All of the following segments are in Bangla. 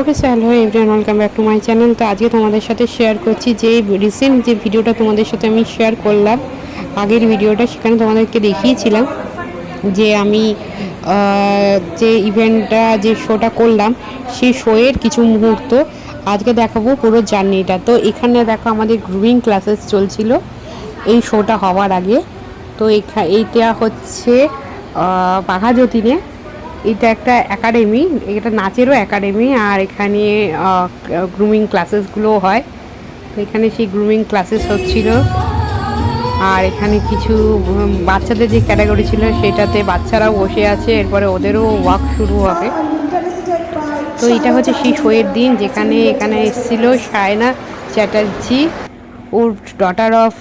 Okay so hello everyone welcome back to my channel তো আজকে তোমাদের সাথে শেয়ার করছি যে রিসেন্ট যে ভিডিওটা তোমাদের সাথে আমি শেয়ার করলাম, আগের ভিডিওটা সেখানে তোমাদেরকে দেখিয়েছিলাম যে আমি যে ইভেন্টটা যে শোটা করলাম, সেই শোয়ের কিছু মুহূর্ত আজকে দেখাবো পুরো জার্নিটা তো এখানে দেখো আমাদের গ্রুমিং ক্লাসেস চলছিল, এই শোটা হওয়ার আগে। তো এখা, এইটা হচ্ছে বাঘা যতীনে। এটা একটা একাডেমি এটা নাচেরও একাডেমি আর এখানে গ্রুমিং ক্লাসেসগুলো হয়। তো এখানে সেই গ্রুমিং ক্লাসেস হচ্ছিল। আর এখানে কিছু বাচ্চাদের যে ক্যাটাগরি ছিল সেটাতে বাচ্চারাও বসে আছে, এরপরে ওদেরও ওয়াক শুরু হবে। তো এটা হচ্ছে সেই শোয়ের দিন যেখানে এখানে এসেছিল সায়না চ্যাটার্জি, ওর ডটার অফ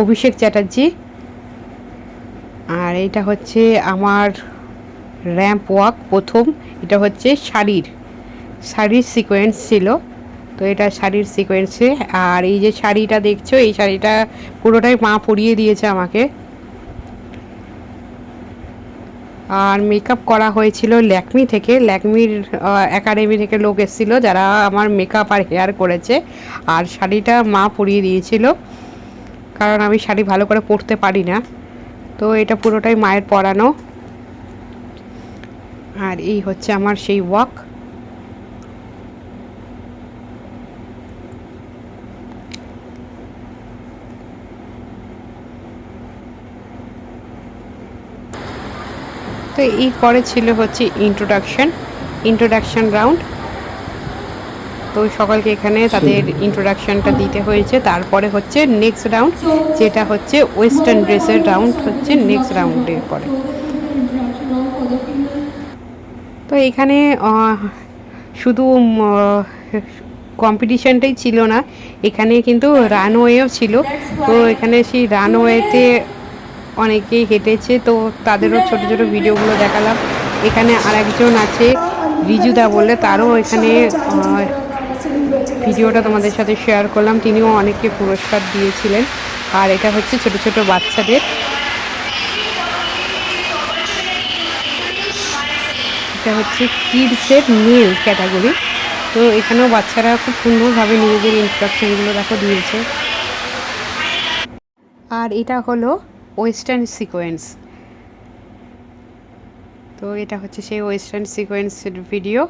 অভিষেক চ্যাটার্জি। আর এটা হচ্ছে আমার র্যাম্প ওয়াক প্রথম, এটা হচ্ছে শাড়ির শাড়ির সিকোয়েন্স ছিল। তো এটা শাড়ির সিকোয়েন্সে আর এই যে শাড়িটা দেখছ, এই শাড়িটা পুরোটাই মা পরিয়ে দিয়েছে আমাকে। আর মেকআপ করা হয়েছিল ল্যাকমি থেকে, ল্যাকমির একাডেমি থেকে লোক এসেছিল যারা আমার মেকআপ আর হেয়ার করেছে। আর শাড়িটা মা পরিয়ে দিয়েছিল, কারণ আমি শাড়ি ভালো করে পরতে পারি না। তো এটা পুরোটাই মায়ের পরানো। আর এই হচ্ছে আমার সেই ওয়াক তো এই পরে ছিল হচ্ছে ইন্ট্রোডাকশন ইন্ট্রোডাকশন রাউন্ড তো সকলকে এখানে তাদের ইন্ট্রোডাকশনটা দিতে হয়েছে। তারপরে হচ্ছে নেক্সট রাউন্ড যেটা হচ্ছে ওয়েস্টার্ন ড্রেসের রাউন্ড হচ্ছে নেক্সট রাউন্ডের পরে। তো এখানে শুধু কম্পিটিশনটাই ছিল না, এখানে কিন্তু রানওয়েও ছিল। তো এখানে সেই রানওয়েতে অনেকেই হেঁটেছে, তো তাদেরও ছোট ছোট ভিডিওগুলো দেখালাম। এখানে আরেকজন আছে রিজুদা বলে তারও এখানে ভিডিওটা তোমাদের সাথে শেয়ার করলাম। তিনিও অনেককে পুরস্কার দিয়েছিলেন। আর এটা হচ্ছে ছোট ছোট বাচ্চাদের। এটা হচ্ছে কিডসের মেল ক্যাটাগরি তো এখানেও বাচ্চারা খুব সুন্দরভাবে নিজেদের ইনস্ট্রাকশনগুলো দেখো দিয়েছে। আর এটা হলো ওয়েস্টার্ন সিকোয়েন্স তো এটা হচ্ছে সেই ওয়েস্টার্ন সিকোয়েন্সের ভিডিও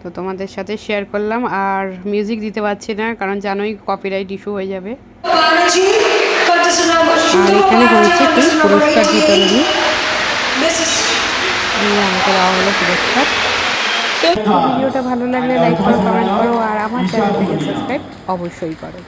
তো তোমাদের সাথে শেয়ার করলাম। আর মিউজিক দিতে পারছি না কারণ জানোই কপিরাইট ইস্যু হয়ে যাবে। আর এখানে হয়েছে কি? পুরস্কার বিতরণী। এই আমাকে দেওয়া হলো পুরস্কার ভিডিওটা ভালো লাগলে লাইক করো কমেন্ট করো আর আমার চ্যানেলটাকে সাবস্ক্রাইব অবশ্যই করো।